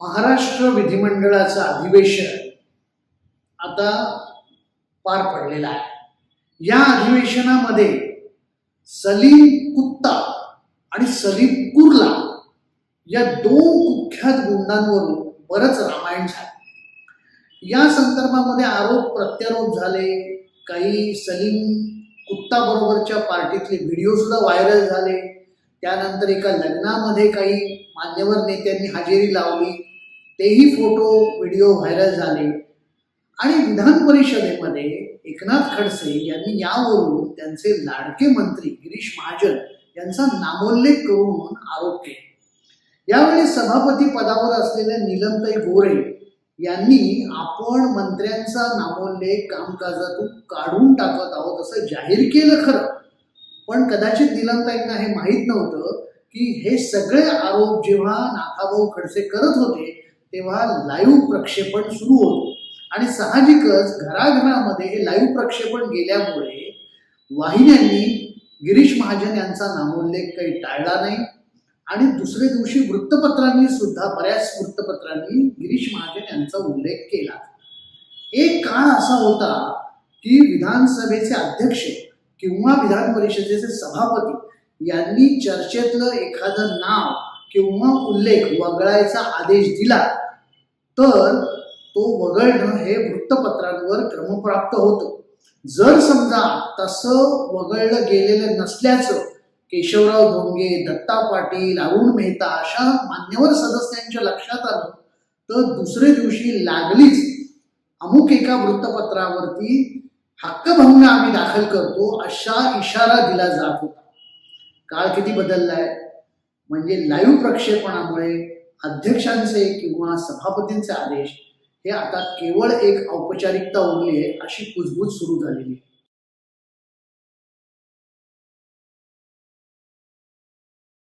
महाराष्ट्र विधिमंडळाचं अधिवेशन आता पार पडलेलं आहे. या अधिवेशनामध्ये सलीम कुत्ता आणि सलीम कुर्ला या दोन कुख्यात गुंडांवरून बरंच रामायण झालं. या संदर्भामध्ये आरोप प्रत्यारोप झाले. काही सलीम कुत्ता बरोबरच्या पार्टीतले व्हिडिओ सुद्धा व्हायरल झाले. त्यानंतर एका लग्नामध्ये काही मान्यवर नेत्यांनी हजेरी लावली. तेही फोटो व्हिडिओ व्हायरल झाले. आणि विधान परिषदेमध्ये एकनाथ खडसे यांनी यावरून त्यांचे लाडके मंत्री गिरीश महाजन यांचा नामोल्लेख करून आरोप केले. यावेळी सभापती पदावर असलेल्या नीलमताई गोरे यांनी आपण मंत्र्यांचा नामोल्लेख कामकाजातून काढून टाकत आहोत असं जाहीर केलं खरं. पण कदाचित नीलमताईंना हे माहीत नव्हतं की हे सगळे आरोप जेव्हा नाथाभाऊ खडसे करत होते तेव्हा लाईव्ह प्रक्षेपण सुरू होतं. आणि साहजिकच घराघरामध्ये हे लाईव्ह प्रक्षेपण गेल्यामुळे वाहिन्यांनी गिरीश महाजन यांचा नामोल्लेख काही टाळला नाही. आणि दुसऱ्या दिवशी वृत्तपत्रांनी सुद्धा बऱ्याच वृत्तपत्रांनी गिरीश महाजन यांचा उल्लेख केला. एक काळ असा होता की विधानसभेचे अध्यक्ष किंवा विधान परिषदेचे सभापती यांनी चर्चेतलं एखादं नाव किंवा उल्लेख वगळायचा आदेश दिला तर तो वगळणं हे वृत्तपत्रांवर क्रमप्राप्त होतं. जर समजा तसं वगळलं गेलेलं नसल्याचं केशवराव धोंगे दत्ता पाटील अरुण मेहता अशा मान्यवर सदस्यांच्या लक्षात आलं तर दुसऱ्या दिवशी लागलीच अमुक एका वृत्तपत्रावरती हक्कभंग आम्ही दाखल करतो अशा इशारा दिला जात होता. काळ किती बदललाय? म्हणजे लाईव्ह प्रक्षेपणामुळे अध्यक्षांचे किंवा सभापतींचे आदेश हे आता केवळ एक औपचारिकता उरली आहे अशी कुजबूज सुरू झालेली आहे.